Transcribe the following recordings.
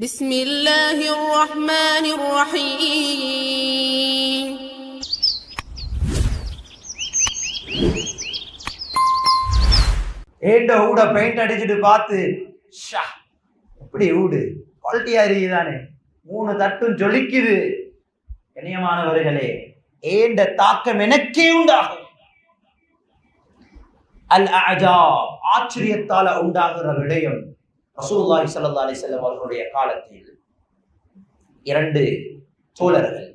بسم الله الرحمن الرحيم ஏண்ட ஊட பெயிண்ட் அடிச்சுட்டு பார்த்து ஷா எப்படி ஊடு குவாலிட்டியா இருக்குதானே மூணு தட்டும் ஜொலிக்குது கண்ணியமானவர்களே ஏண்ட தாக்கம் எனக்கே உண்டாகும் அல் அஜாப் ஆச்சரியத்தால உண்டாகிற விடயம் ரசூல்லாஹி சல்லா அலி செல்லம் அவர்களுடைய காலத்தில் இரண்டு தோழர்கள்.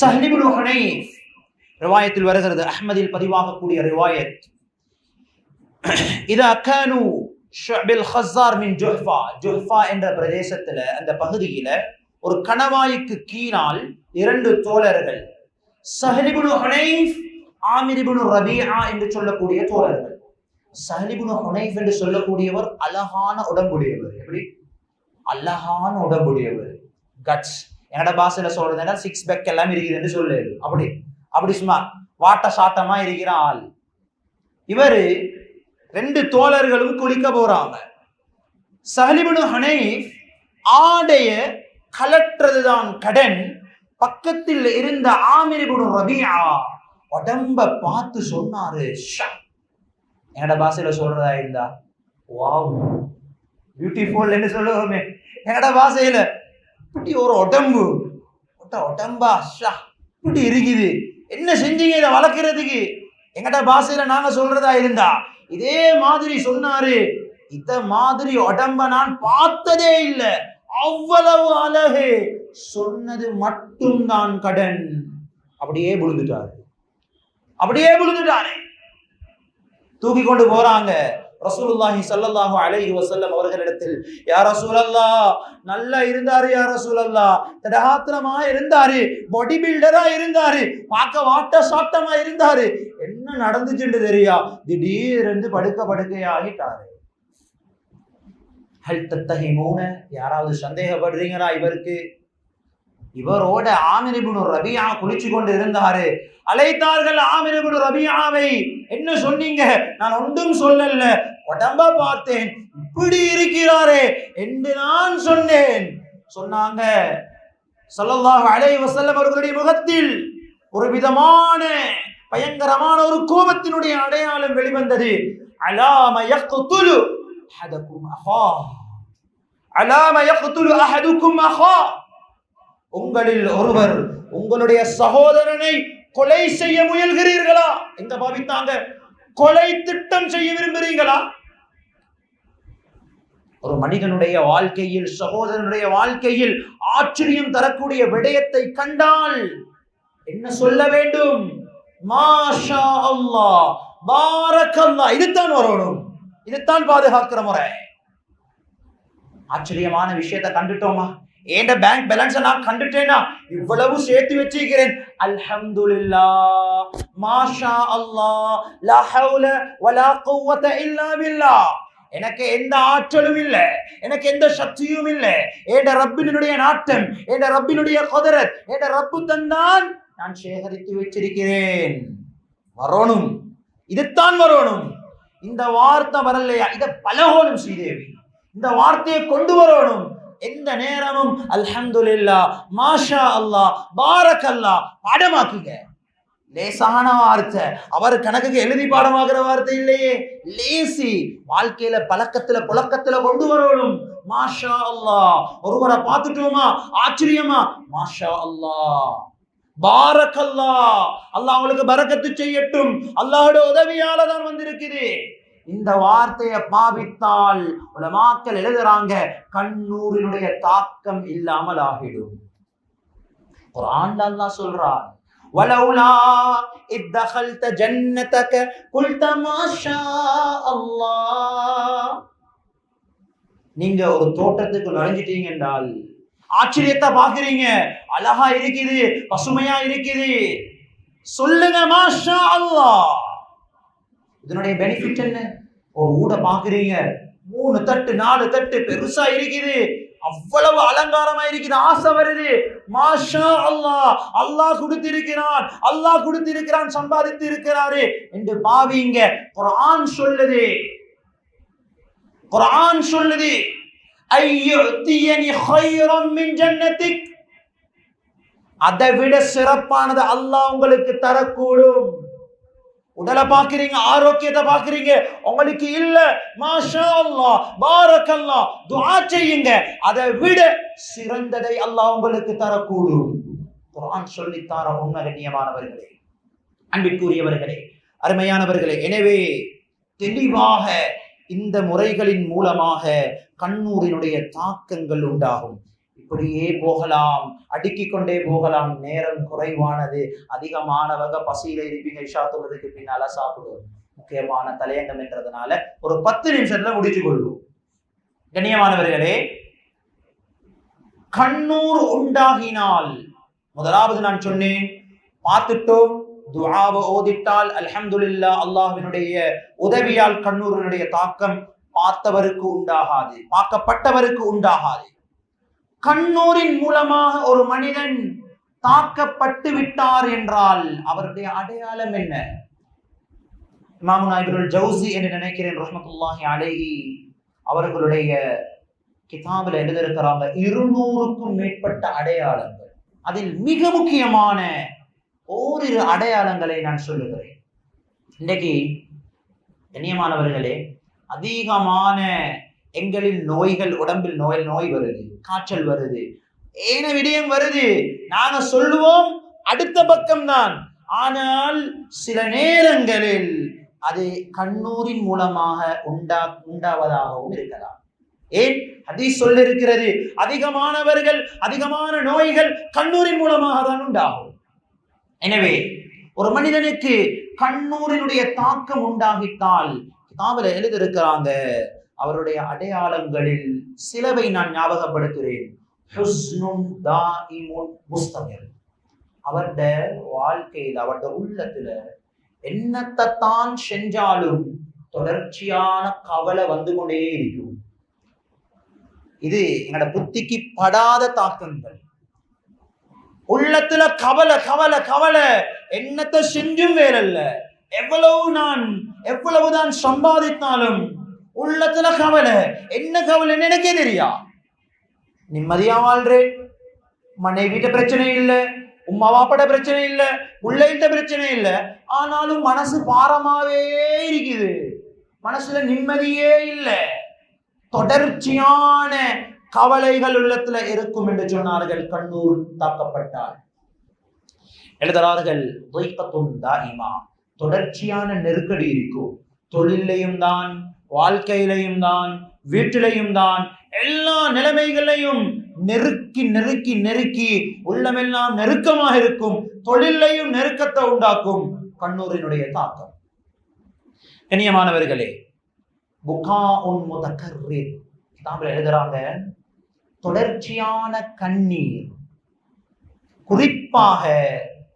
சஹ்லிபுல் இப்னு ரிவாயத்தில் வருகிறது. அஹ்மதில் பதிவாகக்கூடிய ரிவாயத். இதா கானு ஷபில் ஹஸார் மின் ஜுஹ்ஃபா. ஜுஹ்ஃபா என்ற பிரதேசத்துல அந்த பகுதியில ஒரு கணவாய்க்கு கீழால் இரண்டு தோழர்கள். சஹலிபுனு ஹுனைஃப் ஆமிரிபுனு ரபியா என்று சொல்லக்கூடிய தோழர்கள். சஹலிபுனு ஹுனைஃப் என்று சொல்லக்கூடியவர் அழகான உடம்புடையவர். எப்படி? அழகான உடம்புடையவர். கட்ஸ் என்னோட பாஷையில சொல்றதுன்னா சிக்ஸ் பேக் எல்லாம் இருக்கிறது சொல்லு. அப்படி. அப்படி சும்மா வாட்ட சாட்டமா இருக்கிற ஆள். இவர் ரெண்டு தோழர்களும் குளிக்க போறாங்க. சஹலிபுனு ஹனைஃப் ஆடைய கலற்றதுதான் கடன். பக்கத்தில் இருந்த ஆமிரிபுனு ரபியா உடம்ப பார்த்து சொன்னாரு ஷா என்னோட பாஷையில சொல்றதா இருந்தா வாவ் பியூட்டிஃபுல் என்ன சொல்லுவோமே. என்னோட பாஷையில இப்படி ஒரு உடம்பு உடம்பா ஷா இப்படி இருக்குது. என்ன செஞ்சீங்க இதை வளர்க்கறதுக்கு? எங்கட பாஷையில நாங்க சொல்றதா இருந்தா இதே மாதிரி சொன்னாரு. இத மாதிரி உடம்ப நான் பார்த்ததே இல்லை. அவ்வளவு அழகு. சொன்னது மட்டும்தான் கடன். அப்படியே விழுந்துட்டாரு அப்படியே விழுந்துட்டாரு தூக்கி கொண்டு போறாங்க. ரசூலுல்லாஹி சல்லல்லாஹு அலைஹி வஸல்லம் அவர்களிடத்தில் யா ரசூலல்லா நல்லா இருந்தாரு யா ரசூலல்லா தடகாத்திரமா இருந்தாரு பாடி பில்டரா இருந்தாரு பார்க்க வாட்ட சாட்டமா இருந்தாரு. என்ன நடந்துச்சுன்னு தெரியா? திடீரென்று படுக்க படுக்கையாகிட்டாரு. ஆகிட்டாரு ஹல் மூண யாராவது சந்தேகப்படுறீங்களா இவருக்கு? இவரோட ஆமிரிபுனு ரபியா குளிச்சு கொண்டு இருந்தாரு. அழைத்தார்கள் ஆமிரிபுனு ரபியாவை. என்ன சொன்னீங்க? நான் ஒன்றும் சொல்லல. உடம்ப பார்த்தேன். இப்படி இருக்கிறாரே. என்று நான் சொன்னேன். சொன்னாங்க. ஸல்லல்லாஹு அலை வசல்லம் அவர்களுடைய முகத்தில் ஒரு விதமான பயங்கரமான ஒரு கோபத்தினுடைய அடையாளம் வெளிவந்தது. அலாமயக்குத்துலு யக்துலு அஹா அலாமயக்குத்துலு அஹதுக்கும் அஹா உங்களில் ஒருவர் உங்களுடைய சகோதரனை கொலை செய்ய முயல்கிறீர்களா? இந்த பாவித்தாங்க கொலை திட்டம் செய்ய விரும்புறீங்களா? ஒரு மனிதனுடைய வாழ்க்கையில் சகோதரனுடைய வாழ்க்கையில் ஆச்சரியம் தரக்கூடிய விடயத்தை கண்டால் என்ன சொல்ல வேண்டும்? மாஷா அல்லா பாரக்கல்லா இதுதான் வரணும். இதுதான் பாதுகாக்கிற முறை. ஆச்சரியமான விஷயத்தை கண்டுட்டோமா? ஏண்ட பேங்க் பேலன்ஸ் நான் கண்டுட்டேனா? இவ்வளவு சேர்த்து வச்சிருக்கிறேன். அல்ஹம்துலில்லா. மாஷா அல்லாஹ் லா ஹவுல வலா குவத இல்லா பில்லாஹ் எனக்கு எந்த ஆற்றலும் இல்லை. எனக்கு எந்த சக்தியும் இல்லை. ஏண்ட ரப்பினுடைய நாட்டம் ஏண்ட ரப்பினுடைய கொதரத் ஏண்ட ரப்பு தந்தான் நான் சேகரித்து வச்சிருக்கிறேன். வரணும். இதுதான் வரணும். இந்த வார்த்தை வரலையா? இதை பலகோணும் ஸ்ரீதேவி. இந்த வார்த்தையை கொண்டு வரணும். எந்த நேரமும் அல்ஹம்துலில்லா மாஷா அல்லாஹ் பாரக் அல்லா பாடமாக்குங்க லேசான வார்த்தை. அவர் கணக்குக்கு எழுதி பாடமாகிற வார்த்தை இல்லையே. லேசி வாழ்க்கையில பழக்கத்துல புழக்கத்துல கொண்டு வரணும். மாஷா அல்லாஹ் ஒருவரை பார்த்துட்டோமா? ஆச்சரியமா? மாஷா அல்லாஹ் பாரக் அல்லாஹ் அல்லாஹ் அவளுக்கு பரக்கத்து செய்யட்டும். அல்லாஹோட உதவியால தான் வந்திருக்குது. இந்த வார்த்தையை பாவித்தால் உலமாக்கள் எழுதுறாங்க கண்ணூரினுடைய தாக்கம் இல்லாமல் ஆகிடும் குர்ஆன்ல அல்லாஹ் சொல்றான் ولولا إذ دخلت جنتك قلت ما شاء الله நீங்க ஒரு தோட்டத்துக்கு நுழைஞ்சிட்டீங்க என்றால் ஆச்சரியத்தை பாக்குறீங்க அழகா இருக்குது பசுமையா இருக்குது சொல்லுங்க மாஷா அல்லாஹ் இதனுடைய பெனிஃபிட் என்ன? ஒரு ஊட பாக்குறீங்க. மூணு தட்டு நாலு தட்டு பெருசா இருக்குது. அவ்வளவு அலங்காரமா இருக்குது. ஆசை வருது. மாஷா அல்லாஹ். அல்லாஹ் கொடுத்திருக்கிறான். அல்லாஹ் கொடுத்திருக்கிறான் சம்பாதித்து இருக்கிறாரு என்று பாவிங்க. குரான் சொல்லுது. குரான் சொல்லுது. ஐயுத்தியனி ஹைரம் மின் ஜன்னத்திக் அதை விட சிறப்பானது அல்லாஹ் உங்களுக்கு தரக்கூடும். உடலை பாக்குறீங்க ஆரோக்கியத்தை பாக்குறீங்க உங்களுக்கு இல்ல. மாஷா அல்லா பாரக்கல்லாஹ் துஆ செய்யுங்க. அதை விட சிறந்ததை அல்லாஹ் உங்களுக்கு தரக்கூடும். குர்ஆன் சொல்லித்தார உண்மை கண்ணியமானவர்களே அன்பிற்குரியவர்களே அருமையானவர்களே. எனவே தெளிவாக இந்த முறைகளின் மூலமாக கண்ணூரினுடைய தாக்கங்கள் உண்டாகும். இப்படியே போகலாம். அடுக்கிக் கொண்டே போகலாம். நேரம் குறைவானது. அதிகமானவங்க பசியில இருப்பீங்க. இஷா தொழுதுக்கு பின்னால சாப்பிடுவோம் முக்கியமான தலையங்கம் என்றதுனால ஒரு பத்து நிமிஷத்துல முடிச்சு கொள்வோம் கண்ணியமானவர்களே கண்ணூர் உண்டாகினால் முதலாவது நான் சொன்னேன் பார்த்துட்டோம் துவாவை ஓதிட்டால் அல்ஹம்துலில்லா அல்லாஹ்வினுடைய உதவியால் கண்ணூரினுடைய தாக்கம் பார்த்தவருக்கு உண்டாகாது. பார்க்கப்பட்டவருக்கு உண்டாகாது. கண்ணூரின் மூலமாக ஒரு மனிதன் தாக்கப்பட்டு விட்டார் என்றால் அவருடைய அடையாளம் என்ன? இமாமு நாயகர்கள் ஜவுசி என்று நினைக்கிறேன் ரஹமத்துல்லாஹி அலேஹி. அவர்களுடைய கிதாபில் எழுதியிருக்கிறாங்க இருநூறுக்கும் மேற்பட்ட அடையாளங்கள். அதில் மிக முக்கியமான ஓரிரு அடையாளங்களை நான் சொல்லுகிறேன். இன்னைக்கு கண்ணியமானவர்களே அதிகமான எங்களில் நோய்கள் உடம்பில் நோய் நோய் வருது. காய்ச்சல் வருது. ஏன விடயம் வருது? நாங்க சொல்லுவோம் அடுத்த பக்கம்தான். ஆனால் சில நேரங்களில் அது கண்ணூரின் மூலமாக உண்டா உண்டாவதாகவும் இருக்கலாம். ஏன்? அதை சொல்லிருக்கிறது அதிகமானவர்கள் அதிகமான நோய்கள் கண்ணூரின் மூலமாக தான் உண்டாகும். எனவே ஒரு மனிதனுக்கு கண்ணூரினுடைய தாக்கம் உண்டாகிட்டால் கிதாபில் எழுதியிருக்கிறாங்க அவருடைய அடையாளங்களில் சிலவை நான் ஞாபகப்படுத்துகிறேன். ஹுஸ்னுன் அவருடைய வாழ்க்கையில் அவருடைய உள்ளத்துல என்னத்தான் செஞ்சாலும் தொடர்ச்சியான கவலை வந்து கொண்டே இருக்கும். இது எங்களோட புத்திக்கு படாத தாக்கங்கள். உள்ளத்துல கவலை கவலை கவலை. என்னத்தை செஞ்சும் வேறல்ல எவ்வளவு நான் எவ்வளவுதான் சம்பாதித்தாலும் உள்ளத்துல கவலை. என்ன கவலைன்னு எனக்கே தெரியா? நிம்மதியா வாழ்றேன். மனைவிட்ட பிரச்சனை இல்லை. உம்மா வாப்பட பிரச்சனை இல்லை. பிள்ளைகிட்ட பிரச்சனை இல்லை. ஆனாலும் மனசு பாரமாவே இருக்குது. மனசுல நிம்மதியே இல்லை. தொடர்ச்சியான கவலைகள் உள்ளத்துல இருக்கும் என்று சொன்னார்கள். கண்ணூர் தாக்கப்பட்டார். எழுதுறார்கள் தொடர்ச்சியான நெருக்கடி இருக்கும். தொழிலையும் தான் வாழ்க்கையிலையும் தான் வீட்டிலையும் தான் எல்லா நிலைமைகளையும் நெருக்கி நெருக்கி நெருக்கி உள்ளமெல்லாம் நெருக்கமாக இருக்கும் தொழிலையும் நெருக்கத்தை உண்டாக்கும் கண்ணூரினுடைய தாக்கம். கண்ணியமானவர்களே புகா உன் முதக்கர்ரீர் கிதாபில் எழுதுறாங்க தொடர்ச்சியான கண்ணீர் குறிப்பாக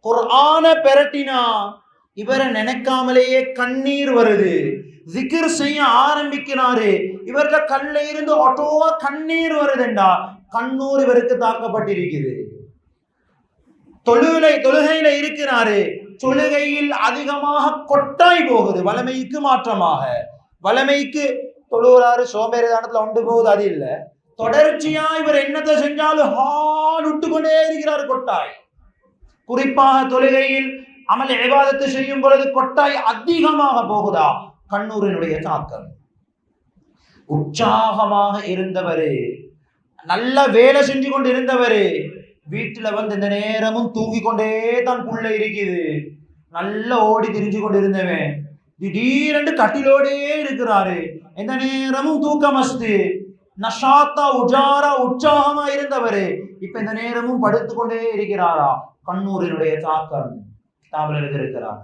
குர்ஆன பெரட்டினா இவரை நினைக்காமலேயே கண்ணீர் வருது. ஜிகிர் செய்ய ஆரம்பிக்கிறாரு. இவர்ல கல்ல இருந்து ஒட்டோவா கண்ணீர் வருதுண்டா. கண்ணூர் இவருக்கு தாக்கப்பட்டிருக்குது. தொழுகை தொழுகையில இருக்கிறாரு. தொழுகையில் அதிகமாக கொட்டாய் போகுது. வளமைக்கு மாற்றமாக. வளமைக்கு தொழுகிறாரு சோம்பேறிதானத்துல உண்டு போகுது அது இல்ல. தொடர்ச்சியா இவர் என்னத்தை செஞ்சாலும் ஹால் விட்டு கொண்டே இருக்கிறார் கொட்டாய். குறிப்பாக தொழுகையில் அமல் விவாதத்தை செய்யும் பொழுது கொட்டாய் அதிகமாக போகுதா? கண்ணூரினுடைய தாக்கம். உற்சாகமாக இருந்தவர் நல்ல வேலை செஞ்சு கொண்டு இருந்தவர் வீட்டுல வந்து இந்த நேரமும் தூங்கி கொண்டே தான் புள்ள இருக்குது. நல்ல ஓடி திரிஞ்சு கொண்டு இருந்தவன் திடீரென்று கட்டிலோடே இருக்கிறாரு. எந்த நேரமும் தூக்கம் அஸ்து. நஷாத்தா உஜாரா உற்சாகமா இருந்தவரு இப்ப இந்த நேரமும் படுத்து கொண்டே இருக்கிறாரா? கண்ணூரினுடைய தாக்கம். தாமல் எழுதியிருக்கிறார்.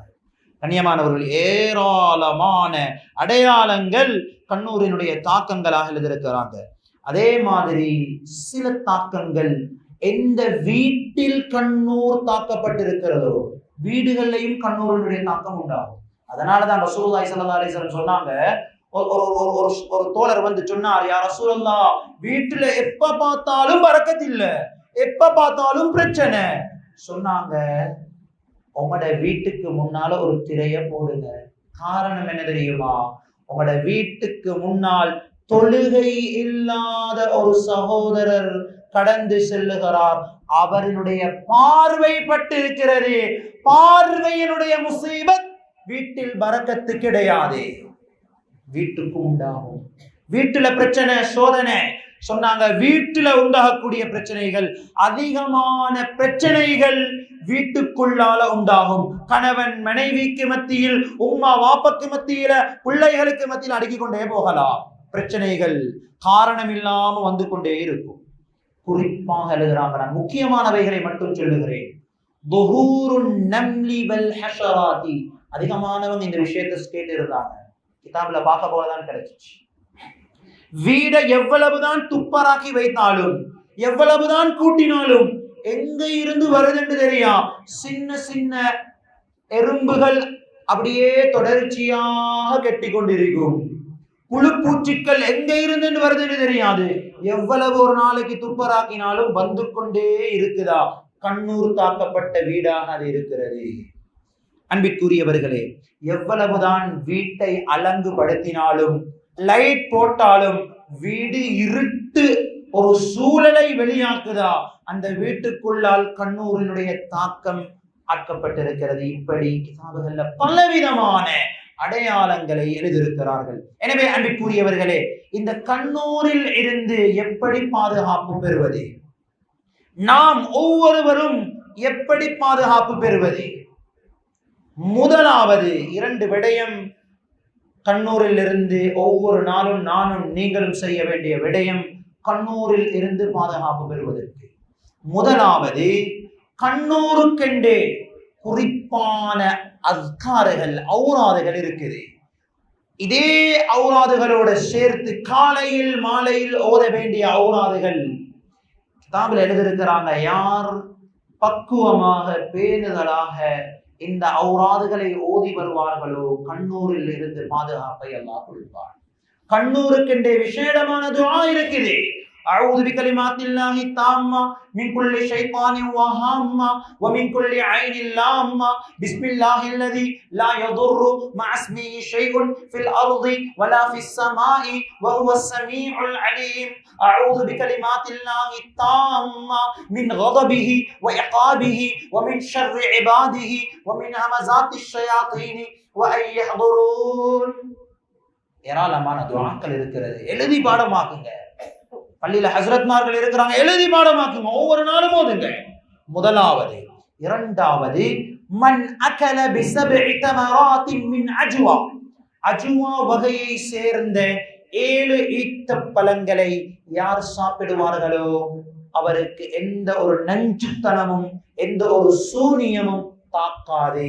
கண்ணியமானவர்கள் ஏராளமான அடையாளங்கள் கண்ணூரினுடைய தாக்கங்களாக எழுதியிருக்கிறாங்க அதே மாதிரி சில தாக்கங்கள் எந்த வீட்டில் கண்ணூர் தாக்கப்பட்டிருக்கிறதோ வீடுகள்லையும் கண்ணூரினுடைய தாக்கம் உண்டாகும். அதனாலதான் ரசூலுல்லாஹி ஸல்லல்லாஹு அலைஹி சொன்னாங்க ஒரு ஒரு ஒரு ஒரு ஒரு தோழர் வந்து சொன்னார் யா ரசூலல்லா வீட்டுல எப்ப பார்த்தாலும் பறக்கத்து எப்ப பார்த்தாலும் பிரச்சனை. சொன்னாங்க உங்களோட வீட்டுக்கு முன்னால ஒரு திரைய போடுங்க. காரணம் என்ன தெரியுமா? உங்களோட வீட்டுக்கு முன்னால் தொழுகை இல்லாத ஒரு சகோதரர் கடந்து செல்லுகிறார். அவரினுடைய பார்வை பட்டிருக்கிறது பார்வையினுடைய முசீபத் வீட்டில் பறக்கத்து கிடையாது வீட்டுக்கு உண்டாகும். வீட்டுல பிரச்சனை சோதனை. சொன்னாங்க வீட்டுல உண்டாகக்கூடிய பிரச்சனைகள் அதிகமான பிரச்சனைகள் வீட்டுக்குள்ளால உண்டாகும். கணவன் மனைவிக்கு மத்தியில் உம்மா வாப்பக்கு மத்தியில பிள்ளைகளுக்கு மத்தியில் அடுக்கிக் கொண்டே போகலாம். பிரச்சனைகள் காரணம் இல்லாம வந்து கொண்டே இருக்கும். குறிப்பாக எழுதுறாங்க நான் முக்கியமானவைகளை மட்டும் சொல்லுகிறேன். அதிகமானவங்க இந்த விஷயத்தை கேட்டு இருந்தாங்க கிதாபில் பார்க்க போலதான் கிடைச்சிச்சு. வீடை எவ்வளவுதான் துப்பராக்கி வைத்தாலும் எவ்வளவுதான் கூட்டினாலும் எங்க இருந்து வருதுன்னு தெரியா? சின்ன சின்ன எறும்புகள் அப்படியே தொடர்ச்சியாக கெட்டி கொண்டிருக்கும். புழு பூச்சிக்கள் எங்க இருந்து வருதுன்னு தெரியாது. எவ்வளவு ஒரு நாளைக்கு துப்பராக்கினாலும் வந்து கொண்டே இருக்குதா? கண்ணூர் தாக்கப்பட்ட வீடாக அது இருக்கிறது. அன்பிற்குரியவர்களே எவ்வளவுதான் வீட்டை அலங்குபடுத்தினாலும் லைட் போட்டாலும் வீடு இருட்டு ஒரு சூழலை வெளியாக்குதா? அந்த வீட்டுக்குள்ளால் கண்ணூரினுடைய தாக்கம் ஆக்கப்பட்டிருக்கிறது. இப்படி கிதாபுகள்ல பலவிதமான அடையாளங்களை எழுதியிருக்கிறார்கள். எனவே அன்பிற்குரியவர்களே இந்த கண்ணூரில் இருந்து எப்படி பாதுகாப்பு பெறுவது? நாம் ஒவ்வொருவரும் எப்படி பாதுகாப்பு பெறுவது? முதலாவது இரண்டு விடயம் கண்ணூரில் இருந்து ஒவ்வொரு நாளும் நானும் நீங்களும் செய்ய வேண்டிய விடயம் கண்ணூரில் இருந்து பாதுகாப்பு பெறுவதற்கு. முதலாவது கண்ணூருக்கென்றே குறிப்பான அஸ்காறுகள் ஔராதுகள் இருக்குது. இதே ஔராதுகளோட சேர்த்து காலையில் மாலையில் ஓத வேண்டிய ஔராதுகள். கிதாபில் எழுதியிருக்கிறாங்க யார் பக்குவமாக பேணுதலாக இந்த ஔராதுகளை ஓதி வருவார்களோ? கண்ணூரில் இருந்து பாதுகாப்பை அல்லாஹ் கொடுப்பார் கண்ணூருக்கென்றே விசேடமான துஆ இருக்குது. أعوذ بكلمات الله التامة من كل شيطان وهامة ومن كل عين لامة بسم الله الذي لا يضر مع اسمه شيء في الأرض ولا في السماء وهو السميع العليم أعوذ بكلمات الله التامة من غضبه وعقابه ومن شر عباده ومن همزات الشياطين وأن يحضرون ஏராளமான துவாக்கள் இருக்கிறது எழுதி பாடமாக்குங்க பள்ளியில ஹசரத்மார்கள் இருக்கிறாங்க எழுதி பாடமாக்குங்க. ஒவ்வொரு நாளும் ஓதுங்க. முதலாவது இரண்டாவது மண் அகல பிசபி தமராத்தின் மின் அஜுவா. அஜுவா வகையை சேர்ந்த ஏழு ஈத்த பழங்களை யார் சாப்பிடுவார்களோ அவருக்கு எந்த ஒரு நஞ்சுத்தனமும் எந்த ஒரு சூனியமும் தாக்காது.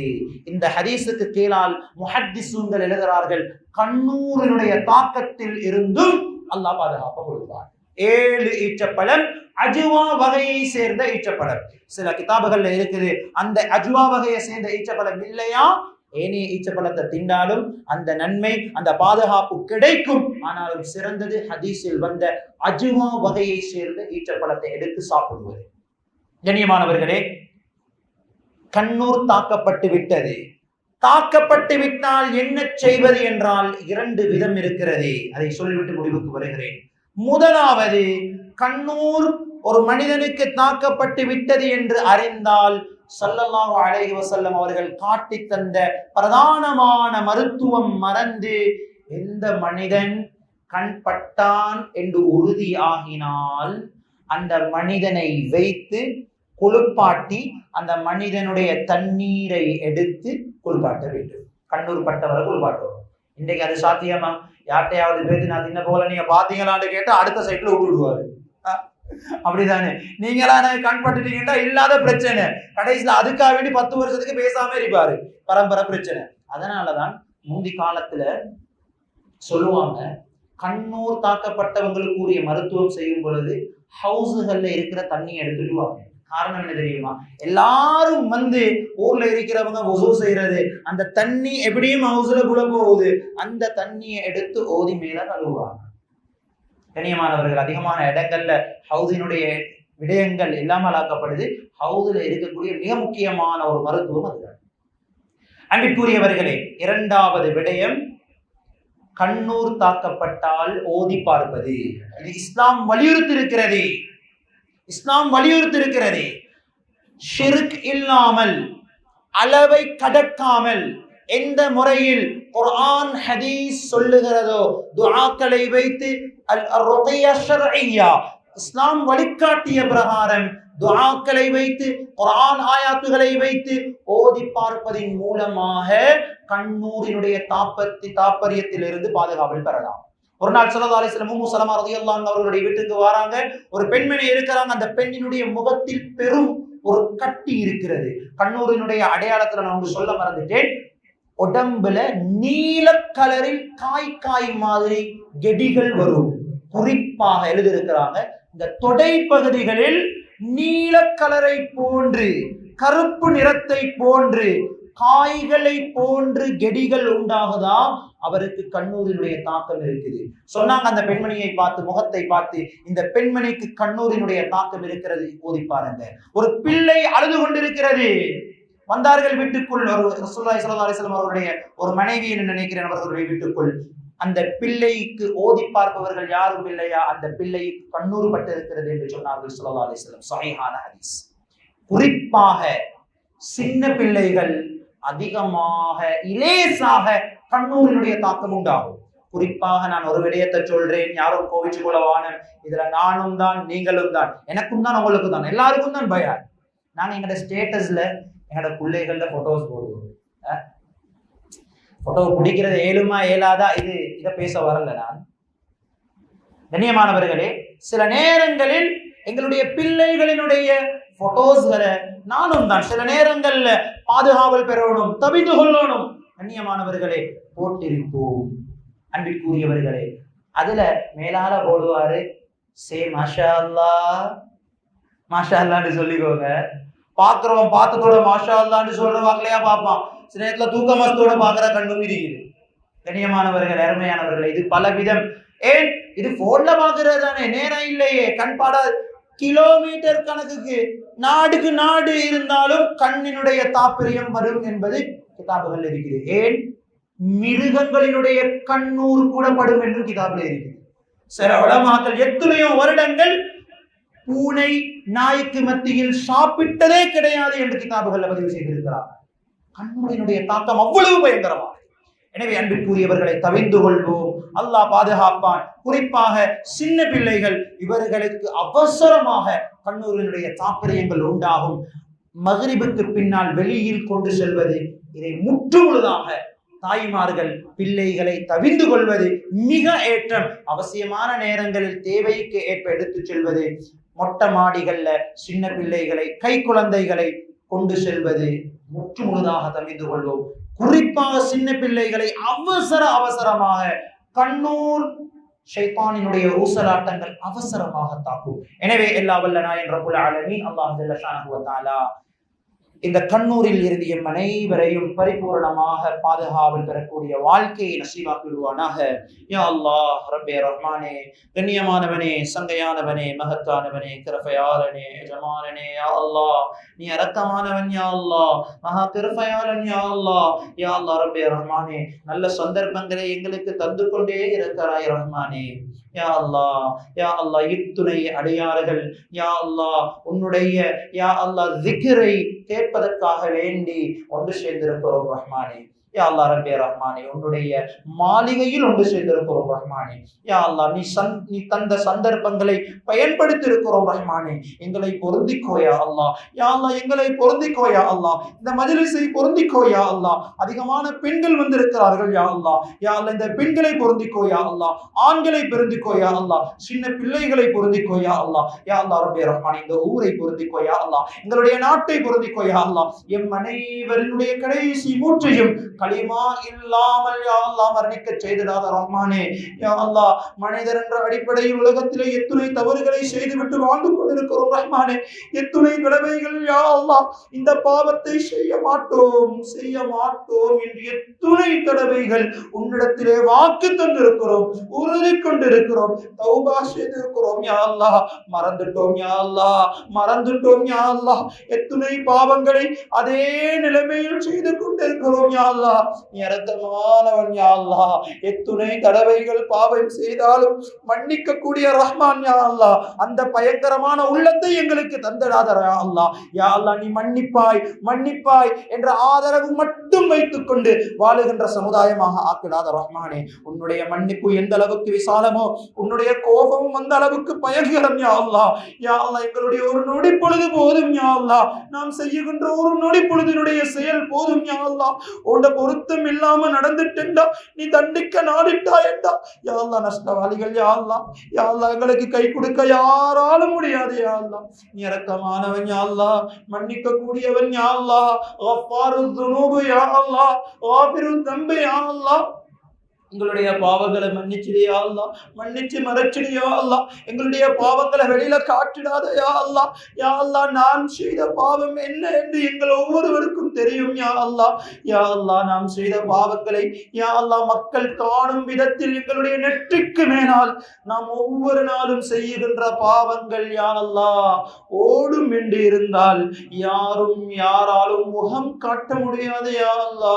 இந்த ஹரிசுக்கு கீழால் முஹத்திசூங்கள் எழுதுகிறார்கள். கண்ணூரினுடைய தாக்கத்தில் இருந்தும் அல்லாஹ் பாதுகாப்பு கொடுப்பார் ஏழு ஈச்சப்பழம் அஜுவா வகையை சேர்ந்த ஈச்சப்பழம் சில கிதாபுகள்ல இருக்குது அந்த அஜுவா வகையை சேர்ந்த ஈச்சப்பழம் இல்லையா? ஏனைய ஈச்சப்பழத்தை திண்டாலும் அந்த நன்மை அந்த பாதுகாப்பு கிடைக்கும். ஆனாலும் சிறந்தது ஹதீஸில் வந்த அஜுவா வகையை சேர்ந்த ஈச்சப்பழத்தை எடுத்து சாப்பிடுவது. கண்ணியமானவர்களே கண்ணூர் தாக்கப்பட்டு விட்டது. தாக்கப்பட்டு விட்டால் என்ன செய்வது என்றால் இரண்டு விதம் இருக்கிறது. அதை சொல்லிவிட்டு முடிவுக்கு வருகிறேன். முதலாவது கண்ணூர் ஒரு மனிதனுக்கு தாக்கப்பட்டு விட்டது என்று அறிந்தால் சல்லல்லாஹு அழகி வசல்லம் அவர்கள் காட்டி தந்த பிரதானமான மருத்துவம் மறந்து எந்த மனிதன் கண்பட்டான் என்று உறுதியாகினால் அந்த மனிதனை வைத்து குளிப்பாட்டி அந்த மனிதனுடைய தண்ணீரை எடுத்து குளிப்பாட்ட வேண்டும். கண்ணூர் பட்டவரை குளிப்பாட்டுவோம். இன்றைக்கு அது சாத்தியமா? யார்ட்டையாவது பேசி நான் தின்ன போல நீங்க பாத்தீங்களான்னு கேட்டா அடுத்த சைட்ல விட்டு விடுவாரு அப்படிதானே. நீங்களா கண் பட்டுட்டீங்கன்னா இல்லாத பிரச்சனை. கடைசியில அதுக்காக வேண்டி பத்து வருஷத்துக்கு பேசாம இருப்பாரு. பரம்பரை பிரச்சனை. அதனாலதான் முந்தி காலத்துல சொல்லுவாங்க கண்ணூர் தாக்கப்பட்டவங்களுக்கு உரிய மருத்துவம் செய்யும் பொழுது ஹவுஸுகள்ல இருக்கிற தண்ணி எடுத்துடுவாங்க காரணம் என்ன தெரியுமா? எல்லாரும் வந்து ஊர்ல இருக்கிறவங்க ஒசூ செய்யறது. அந்த தண்ணி எப்படியும் ஹவுஸ்ல குள்ள போகுது. அந்த தண்ணியை எடுத்து ஓதி மேல கழுவுவாங்க கண்ணியமானவர்கள் அதிகமான இடங்கள்ல ஹவுதினுடைய விடயங்கள் இல்லாமல் ஆக்கப்படுது ஹவுதுல இருக்கக்கூடிய மிக முக்கியமான ஒரு மருத்துவம் அதுதான் அன்பிற்குரியவர்களே இரண்டாவது விடயம் கண்ணூர் தாக்கப்பட்டால் ஓதி பார்ப்பது. இது இஸ்லாம் வலியுறுத்தி இருக்கிறது இஸ்லாம் வலியுறுத்தி இருக்கிறது ஷிர்க் இல்லாமல் அளவை கடக்காமல் எந்த முறையில் குர்ஆன் ஹதீஸ் சொல்லுகிறதோ துஆக்களை வைத்து அல் ருகையா ஷர்இய்யா இஸ்லாம் வழிகாட்டிய பிரகாரம் துஆக்களை வைத்து குர்ஆன் ஆயாத்துகளை வைத்து ஓதி பார்ப்பதின் மூலமாக கண்ணூரினுடைய தாப்பத்தி தாப்பரியத்திலிருந்து பாதுகாவல் பெறலாம். ஒரு நாள் சல்லா அலிஸ்லம் மூமு சலமா ரதியல்லான் அவர்களுடைய வீட்டுக்கு வராங்க. ஒரு பெண்மணி இருக்கிறாங்க. அந்த பெண்ணினுடைய முகத்தில் பெரும் ஒரு கட்டி இருக்கிறது. கண்ணூரினுடைய அடையாளத்துல நான் உங்களுக்கு சொல்ல மறந்துட்டேன். உடம்புல நீல கலரில் காய் காய் மாதிரி கெடிகள் வரும். குறிப்பாக எழுதியிருக்கிறாங்க இந்த தொடை பகுதிகளில் நீல கலரை போன்று கருப்பு நிறத்தை போன்று காய்களை போன்று கெடிகள் உண்டாகுதா? அவருக்கு கண்ணூரினுடைய தாக்கம் இருக்குது. சொன்னாங்க அந்த பெண்மணியை பார்த்து முகத்தை பார்த்து இந்த பெண்மணிக்கு கண்ணூரினுடைய தாக்கம் இருக்கிறது. ஓதி பாருங்க. ஒரு பிள்ளை அழுது கொண்டிருக்கிறது. வந்தார்கள் வீட்டுக்குள். ஒரு ரசூலுல்லாஹி ஸல்லல்லாஹு அலிஸ்லாம் அவர்களுடைய அவருடைய ஒரு மனைவி என்று நினைக்கிறேன் அவர்களுடைய வீட்டுக்குள். அந்த பிள்ளைக்கு ஓதி பார்ப்பவர்கள் யாரும் இல்லையா? அந்த பிள்ளை கண்ணூர் பட்டு இருக்கிறது என்று சொன்னார்கள் ஸல்லல்லாஹு அலிஸ்லாம் வஸல்லம். ஹதீஸ். குறிப்பாக சின்ன பிள்ளைகள் அதிகமாக இலேசாக கண்ணூரினுடைய தாக்கம் உண்டாகும். குறிப்பாக நான் ஒரு விடயத்தை சொல்றேன் யாரும் கோவிச்சு கொள்ளவான இதுல நானும் தான் நீங்களும் தான். எனக்கும் தான் உங்களுக்கு தான். எல்லாருக்கும் தான் பயம். நாங்க எங்களோட ஸ்டேட்டஸ்ல எங்களோட பிள்ளைகள்ல போட்டோஸ் போடுவோம் போட்டோ பிடிக்கிறது ஏழுமா ஏலாதா இது இதை பேச வரல நான். கண்ணியமானவர்களே சில நேரங்களில் எங்களுடைய பிள்ளைகளினுடைய போட்டோஸ்களை நானும் தான். சில நேரங்கள்ல பாதுகாவல் பெறணும் தவித்து கொள்ளணும். கண்ணியமானவர்களே போட்டிருப்போம். அன்பிற்குரியவர்களே அதுல மேலால போடுவாரு சே மாஷா அல்லா மாஷா அல்லான்னு சொல்லிக்கோங்க. பாக்குறவன் பார்த்ததோட மாஷா அல்லான்னு சொல்ற வாக்கலையா பார்ப்பான். சில நேரத்துல தூக்க மரத்தோட பாக்குற கண்ணும் இருக்குது. கண்ணியமானவர்கள் அருமையானவர்கள் இது பல விதம் ஏன்? இது போன்ல பாக்குறது தானே. நேரம் இல்லையே. கண் பாடா கிலோமீட்டர் கணக்குக்கு. நாடுக்கு நாடு இருந்தாலும் கண்ணினுடைய தாற்பயம் வரும் என்பது கிதாபுகள் இருக்குது ஏன்? மிருகங்களினுடைய கண்ணூர் கூட படும் என்று கிதாபில் இருக்கிறது சில உலமாக்கள் எத்தனையோ வருடங்கள் பூனை நாய்க்கு மத்தியில் சாப்பிட்டதே கிடையாது என்று கிதாபுகள் பதிவு செய்திருக்கிறார் கண்ணூரினுடைய தாக்கம் அவ்வளவு பயங்கரமா. எனவே அன்பிற்குரியவர்களை தவிர்ந்து கொள்வோம். அல்லாஹ் பாதுகாப்பான். குறிப்பாக சின்ன பிள்ளைகள் இவர்களுக்கு அவசரமாக கண்ணூரினுடைய தாற்பயங்கள் உண்டாகும். மகிரிபுக்கு பின்னால் வெளியில் கொண்டு செல்வது இதை முற்றுமுழுதாக தாய்மார்கள் பிள்ளைகளை தவிர்ந்து கொள்வது மிக ஏற்றம். அவசியமான நேரங்களில் தேவைக்கு ஏற்ப எடுத்துச் செல்வது மொட்டை மாடிகள்ல சின்ன பிள்ளைகளை கை குழந்தைகளை கொண்டு செல்வது முற்று முழுதாக தவிந்து கொள்வோம். குறிப்பாக சின்ன பிள்ளைகளை அவசர அவசரமாக கண்ணூர் ஷைத்தானினுடைய ஊசலாட்டங்கள் அவசரமாக தாக்கும். எனவே எல்லா வல்ல நாயன் ரபுல் ஆலமீன் அல்லாஹ் இந்த கண்ணூரில் இருந்து எம் அனைவரையும் பரிபூரணமாக பாதுகாவல் பெறக்கூடிய வாழ்க்கையை நசீவாக்கிடுவானாக யா அல்லாஹ் ரபே ரஹ்மானே கண்ணியமானவனே சங்கையானவனே மகத்தானவனே கிருபையாளனே எஜமானனே யா அல்லாஹ். நீ அரக்கமானவன் யா அல்லாஹ். மகா கிருபையாளன் யா அல்லாஹ். யா அல்லாஹ் ரபே ரஹ்மானே நல்ல சந்தர்ப்பங்களை எங்களுக்கு தந்து கொண்டே இருக்கிறாய் ரஹ்மானே. யா அல்லாஹ் யா அல்லாஹ் இத்துணை அடையாறுகள் யா அல்லா உன்னுடைய யா அல்லாஹ் திகரை கேட்பதற்காக வேண்டி ஒன்று சேர்ந்திருக்கிறோம் ரஹ்மானே யா அல்லாஹ் ரப்பே ரஹ்மானே உன்னுடைய மாளிகையில் ஒன்று செய்திருக்கிறோம் ரஹ்மானே. யா அல்லா நீ சந் நீ தந்த சந்தர்ப்பங்களை பயன்படுத்தி இருக்கிறோம் ரஹ்மானே. எங்களை பொருந்திக்கோயா அல்லா யா அல்லா எங்களை பொருந்திக்கோயா அல்லா இந்த மஜ்லிஸை பொருந்திக்கோயா அல்லா அதிகமான பெண்கள் வந்திருக்கிறார்கள் யா அல்லா யா அல்லா இந்த பெண்களை பொருந்திக்கோயா அல்லா ஆண்களை பொருந்திக்கோயா அல்லா சின்ன பிள்ளைகளை பொருந்திக்கோயா அல்லா யா அல்லா ரபே ரஹ்மானே இந்த ஊரை பொருந்திக்கோயா அல்லா எங்களுடைய நாட்டை பொருந்திக்கோயா அல்லா எம் அனைவரினுடைய கடைசி மூச்சையும் களிமா இல்லாமல் யா அல்லாஹ் மரணிக்க செய்திடாத ரஹ்மானே. யா அல்லா மனிதர் என்ற அடிப்படையில் உலகத்திலே எத்துணை தவறுகளை செய்துவிட்டு வாழ்ந்து கொண்டிருக்கிறோம் ரஹ்மானே. எத்துணை தடவைகள் யா அல்லாஹ் இந்த பாவத்தை செய்ய மாட்டோம் செய்ய மாட்டோம் என்று எத்துணை தடவைகள் உன்னிடத்திலே வாக்கு தந்திருக்கிறோம் உறுதி கொண்டிருக்கிறோம் தௌபா செய்திருக்கிறோம் யா அல்லா மறந்துட்டோம் யா அல்லாஹ் மறந்துட்டோம் யா அல்லாஹ். எத்துணை பாவங்களை அதே நிலைமையில் செய்து கொண்டிருக்கிறோம் யா அல்லாஹ். நீ அரத்தமானவன் யா எத்துணை தடவைகள் பாவம் செய்தாலும் மன்னிக்க கூடிய ரஹ்மான் யா அந்த பயங்கரமான உள்ளத்தை எங்களுக்கு தந்தடாத யா அல்லாஹ். யா நீ மன்னிப்பாய் மன்னிப்பாய் என்ற ஆதரவு மட்டும் வைத்துக் கொண்டு வாழுகின்ற சமுதாயமாக ஆக்கிடாத ரஹ்மானே. உன்னுடைய மன்னிப்பு எந்த அளவுக்கு விசாலமோ உன்னுடைய கோபமும் அந்த அளவுக்கு பயங்கரம் யா அல்லாஹ். யா அல்லா எங்களுடைய ஒரு நொடி பொழுது போதும் யா நாம் செய்யுகின்ற ஒரு நொடி பொழுதினுடைய செயல் போதும் யா அல்லாஹ். பொருத்தம் இல்லாம நடந்துட்டா நீ தண்டிக்க நாடிட்டா என்றா அல்லாஹ் நஷ்டவாளிகள் யாழ்லாம் அல்லாஹ் எங்களுக்கு கை கொடுக்க யாராலும் முடியாது யாழ்லாம் நீ இரக்கமானவன் யா மன்னிக்க கூடியவன் பெரும் தம்பு யாரல்லா எங்களுடைய பாவங்களை மன்னிச்சிடியா அல்லா மன்னிச்சு மறைச்சிடியா அல்லா எங்களுடைய பாவங்களை வெளியில காட்டிடாத யா அல்லா யா அல்லா நான் செய்த பாவம் என்ன என்று எங்கள் ஒவ்வொருவருக்கும் தெரியும் யா அல்லா யா அல்லா நாம் செய்த பாவங்களை யா அல்லா மக்கள் காணும் விதத்தில் எங்களுடைய நெற்றிக்கு மேலால் நாம் ஒவ்வொரு நாளும் செய்கின்ற பாவங்கள் யா அல்லா ஓடும் என்று இருந்தால் யாரும் யாராலும் முகம் காட்ட முடியாது யா அல்லா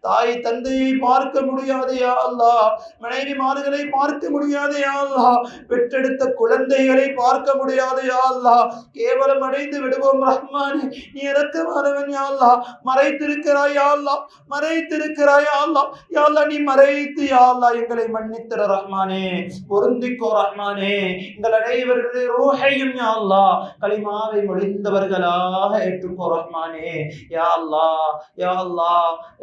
தாய் தந்தையை பார்க்க முடியாது யா அல்லா. மனைவி மாறுகளை பார்க்க முடியாது யா அல்லா. பெற்றெடுத்த குழந்தைகளை பார்க்க முடியாது யா அல்லா. கேவலம் அடைந்து விடுவோம் ரஹ்மானே. நீ இறக்கமானவன் யாழ்லா மறைத்திருக்கிறாய் யாழ்லா மறைத்திருக்கிறாய் யாழ்லா யாழ்லா நீ மறைத்து யாழ்லா எங்களை மன்னித்திர ரஹ்மானே. பொருந்திக்கோ ரஹ்மானே. எங்கள் அனைவர்களுடைய ரூஹையும் யாழ்லா களிமாவை மொழிந்தவர்களாக ஏற்றுக்கோ ரஹ்மானே. யாழ்லா யாழ்லா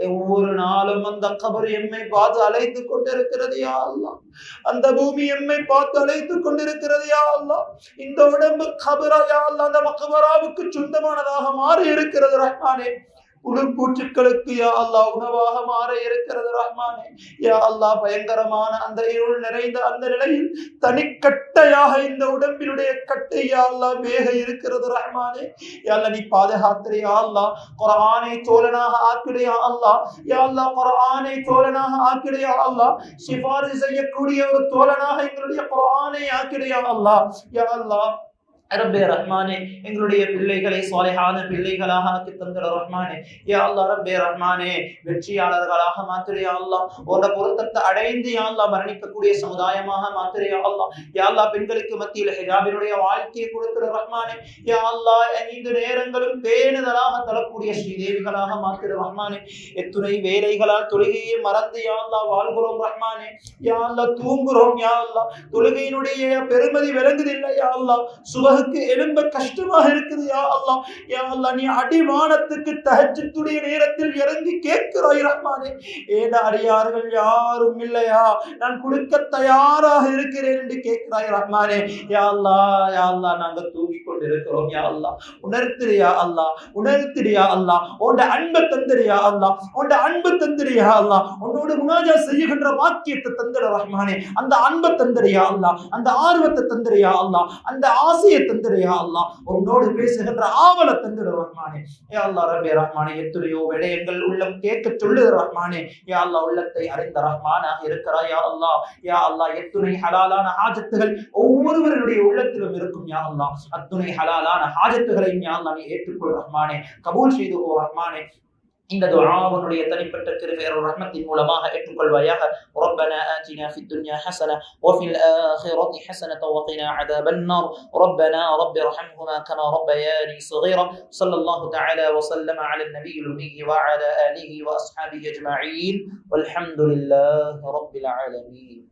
ஒவ்வொரு நாளும் அந்த கபர் எம்மை பார்த்து அழைத்து கொண்டிருக்கிறது யா அல்லா அந்த பூமி எம்மை பார்த்து அழைத்து கொண்டிருக்கிறது யா அல்லா இந்த உடம்பு கபரா யா அல்லா அந்த மகபராவுக்கு சொந்தமானதாக மாறி இருக்கிறது ரஹ்மானே. உடுப்பூச்சுக்களுக்கு யா அல்லா உணவாக மாற இருக்கிறது ரஹ்மானே. யா அல்லா பயங்கரமான அந்த இருள் நிறைந்த அந்த நிலையில் தனிக்கட்டையாக இந்த உடம்பினுடைய கட்டை யா அல்லா வேக இருக்கிறது ரஹ்மானே. யா நீ பாதுகாத்திர யா அல்லா குரானை தோழனாக ஆக்கிடு யா அல்லா யா அல்லா குரானை தோழனாக ஆக்கிடு யா அல்லா சிபாரிசு செய்யக்கூடிய ஒரு தோழனாக எங்களுடைய குரானை ஆக்கிடு யா அல்லா யா அல்லா ரப்பே ரஹ்மானே எங்களுடைய பிள்ளைகளை சாலிஹான பிள்ளைகளாக ஆக்கி தந்திர ரஹ்மானே. யா அல்லாஹ் ரப்பே ரஹ்மானே வெற்றியாளர்களாக மாத்திரையா அல்லா அல்லாஹ். பொருத்தத்தை அடைந்து யா அல்லாஹ் மரணிக்கக்கூடிய சமுதாயமாக மாத்திரையா அல்லா அல்லாஹ். யா அல்லாஹ் பெண்களுக்கு மத்தியில் ஹிஜாபினுடைய வாழ்க்கையை கொடுக்கிற ரஹ்மானே. யா அல்லாஹ் ஐந்து நேரங்களும் பேணுதலாக தரக்கூடிய ஸ்ரீதேவிகளாக மாத்திர ரஹ்மானே. எத்துணை வேலைகளால் தொழுகையை மறந்து யா அல்லாஹ் வாழ்கிறோம் ரஹ்மானே. யா அல்லாஹ் தூங்குறோம் யா அல்லாஹ். தொழுகையினுடைய பெருமதி விளங்குதில்லை யா சுபகு சுபகுக்கு எழும்ப கஷ்டமாக இருக்குது யா அல்லாஹ். யா அல்லா நீ அடிவானத்துக்கு தஹஜ்ஜுடைய நேரத்தில் இறங்கி கேட்கிறாய் ரஹ்மானே. ஏடா அடியார்கள் யாரும் இல்லையா? நான் கொடுக்க தயாராக இருக்கிறேன் என்று கேட்கிறாய் ரஹ்மானே. யா அல்லாஹ் யா அல்லாஹ் நாங்க தூங்கி கொண்டிருக்கிறோம் யா அல்லா உணர்த்திரியா அல்லா உணர்த்திரியா அல்லா உன்ட அன்பை தந்திரியா அல்லா உன்ட அன்பு தந்திரியா அல்லா உன்னோட முனாஜா செய்யுகின்ற வாக்கியத்தை தந்திர ரஹ்மானே அந்த அன்பை தந்திரியா அல்லா அந்த ஆர்வத்தை தந்திரியா அல்லா அந்த ஆசையை தந்திரியா அல்லா உன்னோடு பேசுகின்ற ஆவலை தந்திர ரஹ்மானே யா அல்லா ரபே ரஹ்மானே எத்தனையோ விடயங்கள் உள்ளம் கேட்க சொல்லுது ரஹ்மானே யா அல்லா உள்ளத்தை அறிந்த ரஹ்மானாக இருக்கிறா யா அல்லா யா அல்லா எத்துணை ஹலாலான ஆஜத்துகள் ஒவ்வொருவருடைய உள்ளத்திலும் இருக்கும் யா அல்லா அத்துணை ஹலாலான ஹாஜத்துகளையும் யா அல்லாஹ் நீ ஏற்றுக்கொள் ரஹ்மானே கபூல் செய்து ஓ ரஹ்மானே இந்த துஆவுடைய தனிப்பட்ட கிருபையர் ரஹ்மத்தின் மூலமாக ஏற்றுக்கொள்வாயாக ربنا آتنا في الدنيا حسنة وفي الآخرة حسنة وقنا عذاب النار ربنا رب ارحمهما كما ربياني صغيرا صلى الله تعالى وسلم على النبي الأمي وعلى آله وأصحابه أجمعين والحمد لله رب العالمين